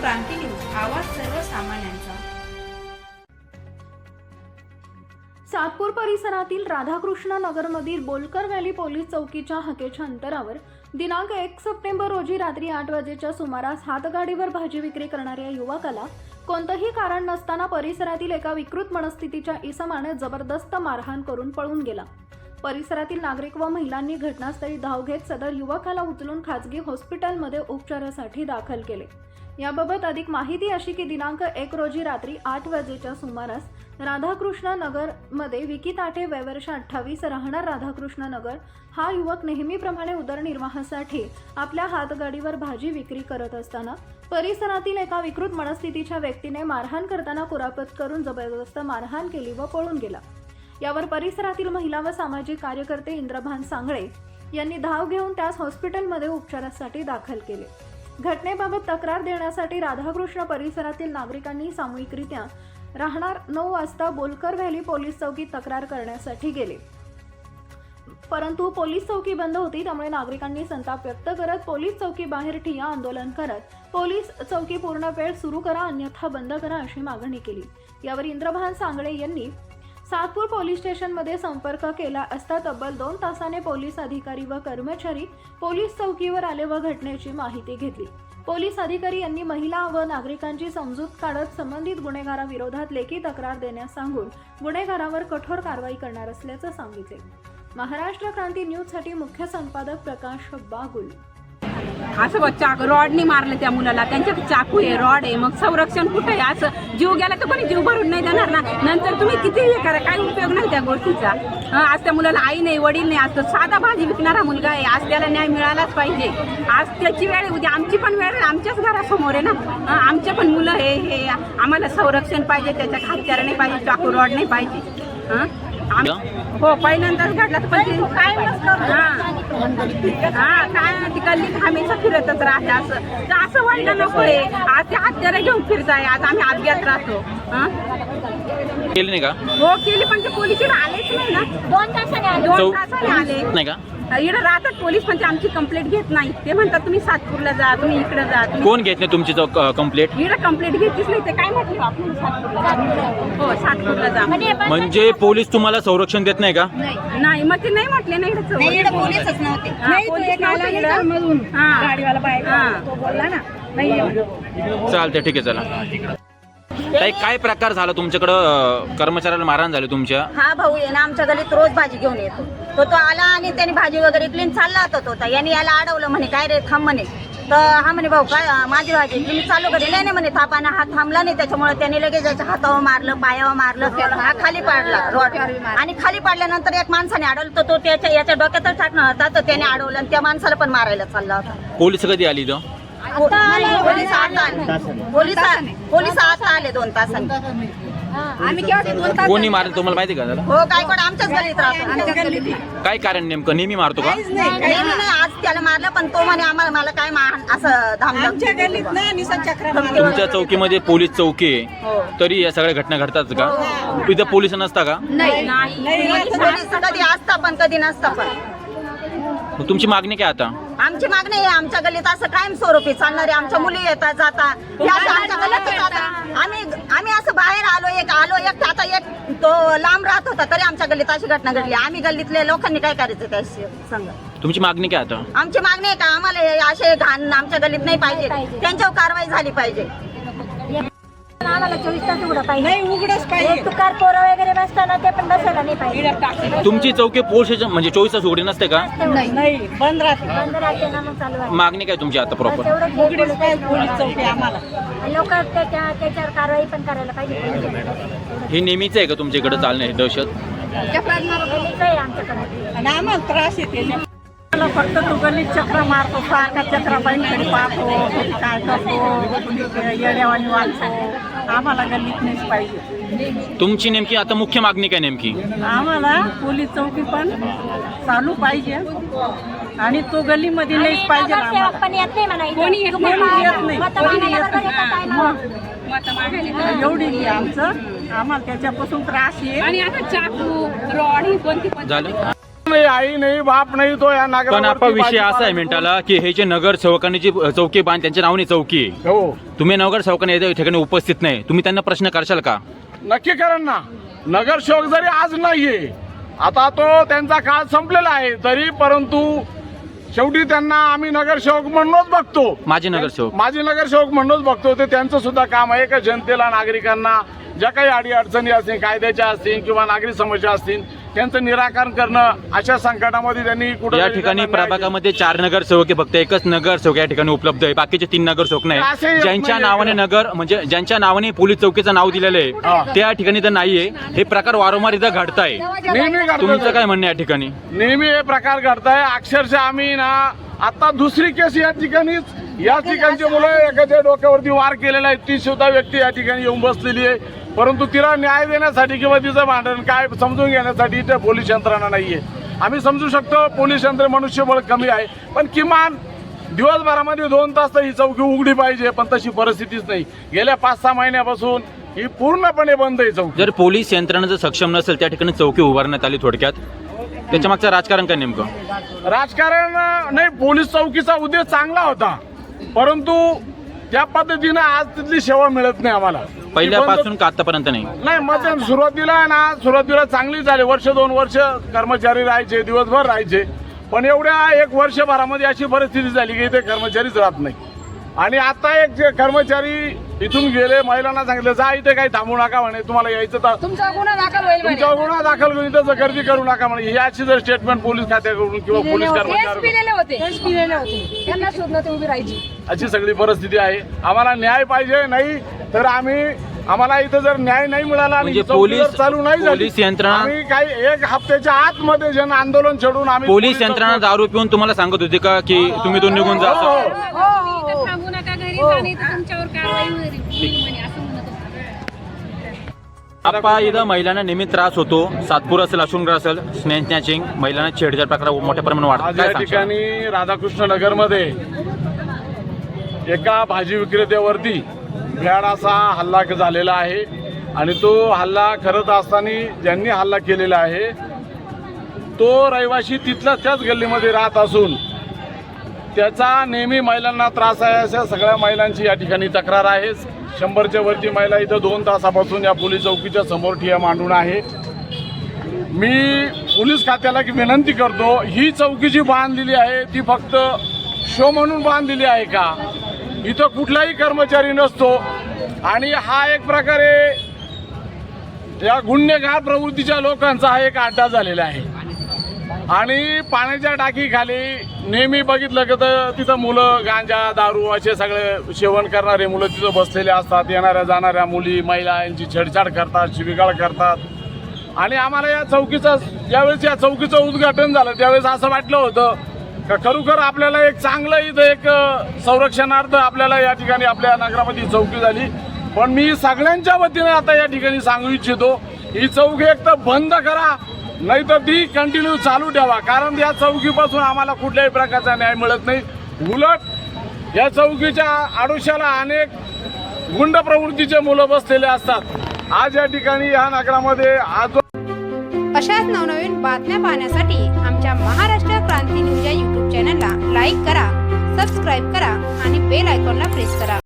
क्रांती news आवाज सर्वसामान्यांचा. सातपूर परिसरातील राधाकृष्ण नगरमधील बोलकर व्हॅली पोलीस चौकीच्या हकेच्या अंतरावर दिनांक एक सप्टेंबर रोजी रात्री आठ वाजेच्या सुमारास हातगाडीवर भाजी विक्री करणाऱ्या युवकाला कोणतंही कारण नसताना परिसरातील एका विकृत मनस्थितीच्या इसमाने जबरदस्त मारहाण करून पळून गेला. परिसरातील नागरिक व महिलांनी घटनास्थळी धाव घेत सदर युवकाला उचलून खाजगी हॉस्पिटलमध्ये उपचारासाठी दाखल केले. याबाबत अधिक माहिती अशी की दिनांक एक रोजी रात्री आठ वाजेच्या सुमारास राधाकृष्ण नगरमध्ये विकी ताटे वयवर्ष अठ्ठावीस राहणार राधाकृष्ण नगर हा युवक नेहमीप्रमाणे उदरनिर्वाहासाठी आपल्या हातगाडीवर भाजी विक्री करत असताना परिसरातील एका विकृत मनस्थितीच्या व्यक्तीने मारहाण करताना कुरापत करून जबरदस्त मारहाण केली व पळून गेला. यावर परिसरातील महिला व सामाजिक कार्यकर्ते इंद्रभान सांगळे यांनी धाव घेऊन त्यास हॉस्पिटलमध्ये उपचारासाठी दाखल केले. घटनेबाबत तक्रार देण्यासाठी राधाकृष्ण परिसरातील नागरिकांनी सामूहिकरित्या राहणार नऊ वाजता बोलकर व्हॅली पोलीस चौकीत तक्रार करण्यासाठी गेले. परंतु पोलीस चौकी बंद होती त्यामुळे नागरिकांनी संताप व्यक्त करत पोलीस चौकी बाहेर ठिया आंदोलन करत पोलीस चौकी पूर्ण वेळ सुरू करा अन्यथा बंद करा अशी मागणी केली. यावर इंद्रभान सांगळे यांनी सातपूर पोलीस स्टेशनमध्ये संपर्क केला असता तब्बल दोन तासाने पोलीस अधिकारी व कर्मचारी पोलीस चौकीवर आले व घटनेची माहिती घेतली. पोलीस अधिकारी यांनी महिला व नागरिकांची समजूत काढत संबंधित गुन्हेगाराविरोधात लेखी तक्रार देण्यास सांगून गुन्हेगारावर कठोर कारवाई करणार असल्याचं सांगितले. महाराष्ट्र क्रांती न्यूजसाठी मुख्य संपादक प्रकाश बागुल असं बघ चाकू रॉडनी मारलं त्या मुलाला. त्यांच्याकडे चाकू आहे रॉड आहे. मग संरक्षण कुठे आहे? असं जीव गेला तर कोणी जीव भरून नाही देणार ना? नंतर तुम्ही किती हे करा काही उपयोग नाही त्या गोष्टीचा. हं, आज त्या मुलाला आई नाही वडील नाही. आज तो साधा भाजी विकणारा मुलगा आहे. आज त्याला न्याय मिळालाच पाहिजे. आज त्याची वेळ आहे, उद्या आमची पण वेळ आहे, आमच्याच घरासमोर आहे ना? हं, आमचे पण मुलं हे हे आम्हाला संरक्षण पाहिजे. त्याच्या हातचार नाही पाहिजे. चाकू रॉड नाही पाहिजे. हं? हो पहिल्यांदाच घडला तर पण काय हा काय ती गल्लीत हमेशा फिरतच राहते असं. तर असं व्हायला नकोय. आज ते हत्यारा घेऊन फिरताय. आज आम्ही अपघात राहतो. हा? केली नाही का? हो केली पण ते पोलीस आलेच नाही ना. दोन तासाने दोन चौ- तासाने आले. नाही का? इकडे राहतात पोलीस पण ते आमची कंप्लेंट घेत नाही ते म्हणतात तुम्ही सातपूरला जा तुम्ही इकडे जा तुम्ही कोण घेत नाही तुमची कंप्लेंट इकडे कंप्लेंट घेतलीच नाही ते काय म्हटलं आपण सातपूरला जा हो सातपूरला जा. म्हणजे पोलीस तुम्हाला संरक्षण देत नाही का? नाही. मग ते नाही म्हटले ना इकडे चौकशी. पोलीसच नव्हते. हा, पोलीस नव्हते इकडं. हा. हा. चालते ठीक आहे चला. ताई काय प्रकार झाला तुमच्याकडं? अं, कर्मचाऱ्याला मारहाण झाली तुमच्या? हा भाऊ आहे ना आमच्या गलीत रोज भाजी घेऊन येतो. तो तो आला आणि त्याने भाजी वगैरे क्लीन चालला होता तो. याने याला अडवलं म्हणे काय रे थांब म्हणे. तर हा म्हणे भाऊ काय माझी भाजी मी चालू करेल नाही नाही म्हणे थापाना हा थांबला नाही. त्याच्यामुळे त्याने लगेच याच्या हातावर मारलं पायावर मारलं हा खाली पाडला रॉड आणि खाली पाडल्यानंतर एक माणसाने अडवलं तर तो त्याच्या याच्या डोक्यातच टाकणार होता तर त्याने अडवलं आणि त्या माणसाला पण मारायला चालला होता. पोलीस कधी आली इथं पोलीस आता आले. पोलीस पोलीस आता आले दोन तासांनी. आम्ही केव्हा कोणी मारलं तुम्हाला माहिती का जरा हो काय कोण? आमच्याच गलीत राहतो काय कारण नेमकं? नेहमी मारतो का? नाही नाही नाही, आज त्याला मारलं पण तो म्हणे आम्हाला मला काय मा- असं धामधम तुमच्या चौकीमध्ये पोलीस चौकी आहे. हो. तरी या सगळ्या घटना घडतात का? इथं पोलीस नसता का? नाही नाही पोलीस कधी असता पण कधी नसता पण. मग तुमची मागणी काय आता? आमची मागणी आहे आमच्या गलीत असं कायम स्वरूपी चालणारे आमच्या मुली येतात जातात. हे असं आमच्या गलीत जातात. आम्ही आम्ही असं आलो एक आता एक तो लांब राहत होता तरी आमच्या गलीत अशी घटना घडली. आम्ही गल्लीतले लोकांनी काय करायचं त्याशी संग? तुमची मागणी काय आता? आमची मागणी आहे का? आम्हाला हे असे घाण आमच्या गलीत नाही पाहिजे. त्यांच्यावर कारवाई झाली पाहिजे. आम्हाला चोवीस तास उघडं पाहिजे. नाही उघडच पाहिजे. तुकार पोरं वगैरे बसताना ते पण बसायला नाही पाहिजे. तुमची चौकी पोलीस स्टेशन म्हणजे चोवीस तास उघडी नसते का? नाही बंद राहते. ना मग चालू आहे. मागणी काय तुमची आता प्रॉपर हे पोलीस चौकी आम्हाला. लोक त्याच्या त्याच्यावर कारवाई पण करायला पाहिजे. हे नेहमीच आहे का तुमच्या इकडे चालणे हे दहशत? आहे आमच्याकडे. मला फक्त तो गल्लीत चक्र मारतो सारखा चक्र बाईकडे पाहतो कधी काय करतो येड्यावानी वाचतो आम्हाला गल्लीत नाहीच पाहिजे तुमची नेमकी आता मुख्य मागणी काय नेमकी आम्हाला पोलीस चौकी पण चालू पाहिजे आणि तो गल्लीमध्ये नाहीच पाहिजे नगरसेवक आम्हाला. पण येत नाही म्हणा. कोणी येत नाही. मतं मागायला. मग एवढी की आमचं आम्हाला त्याच्यापासून त्रास येईल झालं नाही आई नाही बाप नाही तो या पण नागरावरती आपण विषय असा आहे मिनिटाला की हे जे नगर सेवकांनी जी चौकी बांध त्यांच्या नावाने चौकी. आहे हो. तुम्ही नगर सेवकांनी या ठिकाणी उपस्थित नाही. तुम्ही त्यांना प्रश्न करशाल का? नक्की करण ना. नगरसेवक जरी आज नाहीये आता तो त्यांचा काळ संपलेला आहे तरी परंतु शेवटी त्यांना आम्ही नगरसेवक म्हणूनच बघतो. माझे नगरसेवक माझे नगरसेवक म्हणूनच बघतो ते त्यांचं सुद्धा काम आहे का जनतेला नागरिकांना ज्या काही अडी अडचणी असतील कायद्याच्या असतील किंवा नागरिक समस्या असतील त्यांचं निराकरण करणं अशा संकटामध्ये त्यांनी कुठे या ठिकाणी प्रभागामध्ये चार नगरसेवक आहे फक्त एकच नगरसेवक या ठिकाणी उपलब्ध आहे. बाकीचे तीन नगरसेवक असे नाही ज्यांच्या नाही नावाने. नगर म्हणजे ज्यांच्या नावाने पोलीस चौकीचं नाव दिलेलं. आहे त्या ठिकाणी तर नाहीये. हे प्रकार वारंवार इथं घडताय. नेहमी तुमचं घडतं काय म्हणणं आहे या ठिकाणी? नेहमी हे प्रकार घडताय. अक्षरशः आम्ही ना आता दुसरी केस या ठिकाणीच या ठिकाणची मुलं एखाद्या डोक्यावरती वार केलेला आहे. ती सुद्धा व्यक्ती या ठिकाणी येऊन बसलेली आहे. परंतु तिला न्याय देण्यासाठी किंवा तिचं भांडण काय समजून घेण्यासाठी इथे पोलीस यंत्रणा नाहीये. आम्ही समजू शकतो पोलीस यंत्र मनुष्यबळ कमी आहे पण किमान दिवसभरामध्ये दोन तास तर ही चौकी उघडी पाहिजे पण तशी परिस्थितीच नाही. गेल्या पाच सहा महिन्यापासून ही पूर्णपणे बंद आहे चौकी. जर पोलीस यंत्रणा जर सक्षम नसेल त्या ठिकाणी चौकी उभारण्यात आली थोडक्यात. त्याच्या मागचं राजकारण काय नेमकं? राजकारण नाही पोलीस चौकीचा उद्देश चांगला होता. परंतु त्या पद्धतीनं आज तिथली सेवा मिळत नाही आम्हाला. पहिल्यापासून का आतापर्यंत नाही? नाही मग ते सुरुवातीला ना सुरुवातीला चांगली झाली वर्ष दोन वर्ष कर्मचारी राहायचे दिवसभर राहायचे. पण एवढ्या एक वर्षभरामध्ये अशी परिस्थिती झाली की इथे कर्मचारीच राहत नाही. आणि आता एक जे कर्मचारी इथून गेले महिलांना सांगितलं जा इथे काही थांबू नका म्हणे तुम्हाला यायचं तर तुमचा गुन्हा दाखल होईल म्हणे. तुमचा गुन्हा दाखल करून इथं गर्दी करू नका म्हणे. ही अशी जर स्टेटमेंट पोलीस खात्याकडून किंवा पोलीस पिलेले होते. केस पिलेले होते. त्यांना शोधणं ते उभी राहायची. अशी सगळी परिस्थिती आहे. आम्हाला न्याय पाहिजे नाही तर आम्ही आम्हाला इथं जर न्याय नाही मिळाला आणि म्हणजे ही जर पोलीस- चालू नाही झाली, पोलीस यंत्रणा- आम्ही काही एक हप्त्याच्या आतमध्ये जन आंदोलन छेडून आम्ही पोलीस यंत्रणा दारू पिऊन तुम्हाला सांगत होती का की तुम्ही तो निघून जा? हो? हो. आणि तुमच्यावर कारवाई होईल म्हणे असं म्हणत होते. आप्पा इथं महिलांना नेहमी त्रास होतो. सातपूर असेल अशुंगर असेल स्नॅचिंग महिलांना छेडछाड प्रकार मोठ्या प्रमाणात वाढतात आज काय या सांगशाल? ठिकाणी राधाकृष्ण नगरमध्ये एका भाजी विक्रेत्यावरती भ्याड असा हल्ला झालेला आहे. आणि तो हल्ला करत असताना ज्यांनी हल्ला केलेला आहे तो रहिवाशी तिथल्या त्याच गल्लीमध्ये राहत असून त्याचा नेहमी महिलांना त्रास आहे अशा सगळ्या महिलांची या ठिकाणी तक्रार आहे. शंभरच्या वरची महिला इथं दोन तासापासून या पोलीस चौकीच्या समोर ठिया मांडून आहे. मी पोलीस खात्याला की विनंती करतो ही चौकी जी बांधलेली आहे ती फक्त शो म्हणून बांधलेली आहे का? इथं कुठलाही कर्मचारी नसतो. आणि हा एक प्रकारे या गुन्हेगार प्रवृत्तीच्या लोकांचा हा एक अड्डा झालेला आहे. आणि पाण्याच्या टाकीखाली नेहमी बघितलं की तर तिथं मुलं गांजा दारू असे सगळे सेवन करणारे मुलं तिथं बसलेले असतात. येणाऱ्या जाणाऱ्या मुली महिला यांची छेडछाड करतात शिबिगाळ करतात. आणि आम्हाला या चौकीचं ज्यावेळेस या चौकीचं उद्घाटन झालं त्यावेळेस असं वाटलं होतं का खरोखर आपल्याला एक चांगलं इथं एक संरक्षणार्थ आपल्याला या ठिकाणी आपल्या नगरामध्ये चौकी झाली. पण मी सगळ्यांच्या वतीने आता या ठिकाणी सांगू इच्छितो ही चौकी एक तर बंद करा नाही तर ती कंटिन्यू चालू ठेवा. कारण या चौकीपासून आम्हाला कुठल्याही प्रकारचा न्याय मिळत नाही. उलट या चौकीच्या आडोशाला अनेक गुंड प्रवृत्तीचे मुलं बसलेले असतात. आज या ठिकाणी या नगरामध्ये आज अशाच नवनवीन बातम्या पाहण्यासाठी आमच्या महाराष्ट्र क्रांती न्यूज या यूट्यूब चॅनलला लाईक करा सबस्क्राईब करा आणि बेल आयकॉनला प्रेस करा.